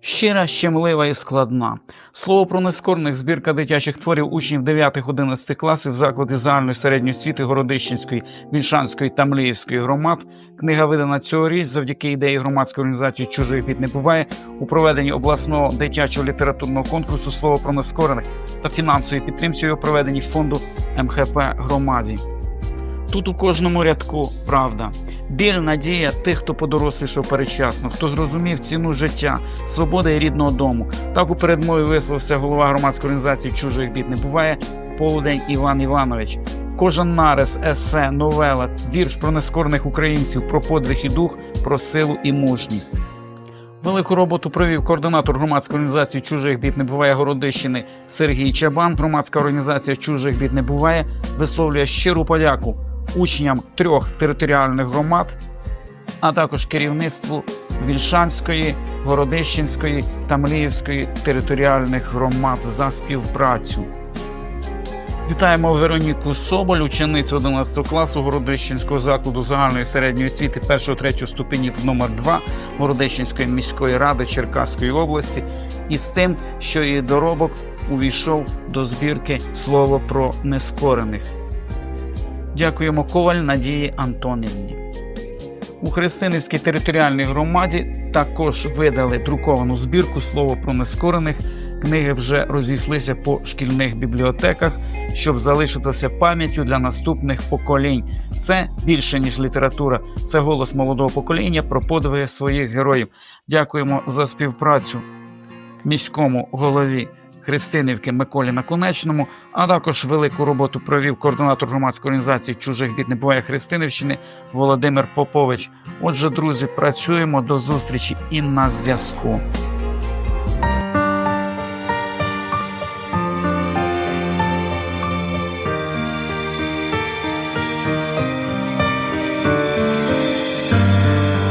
Щира, щемлива і складна. Слово про нескорних збірка дитячих творів учнів 9-11 класів заклади загальної середньої освіти Городищенської, Вільшанської та Мліївської громад. Книга видана цьогоріч завдяки ідеї громадської організації Чужий під не буває у проведенні обласного дитячого літературного конкурсу Слово про нескорених та фінансовій підтримці його проведенні фонду МХП громаді. Тут у кожному рядку правда. Біль, надія тих, хто подорослішав передчасно, хто зрозумів ціну життя, свободи і рідного дому. Так у передмові висловився голова громадської організації Чужих бід не буває Полудень Іван Іванович. Кожен нарис, есе, новела, вірш про нескорених українців, про подвиг і дух, про силу і мужність. Велику роботу провів координатор громадської організації Чужих бід не буває Городищини Сергій Чабан. Громадська організація Чужих бід не буває висловлює щиру подяку учням трьох територіальних громад, а також керівництву Вільшанської, Городищенської та Мліївської територіальних громад за співпрацю. Вітаємо Вероніку Соболь, ученицю 11 класу Городищенського закладу загальної середньої освіти 1-3 ступенів номер 2 Городищенської міської ради Черкаської області із тим, що її доробок увійшов до збірки Слово про нескорених. Дякуємо Коваль Надії Антонівні. У Христинівській територіальній громаді також видали друковану збірку Слово про нескорених. Книги вже розійшлися по шкільних бібліотеках, щоб залишитися пам'яттю для наступних поколінь. Це більше ніж література, це голос молодого покоління про подвиги своїх героїв. Дякуємо за співпрацю міському голові Христинівки Миколі Наконечному, а також велику роботу провів координатор громадської організації Чужих бід не буває Христинівщини Володимир Попович. Отже, друзі, працюємо до зустрічі і на зв'язку.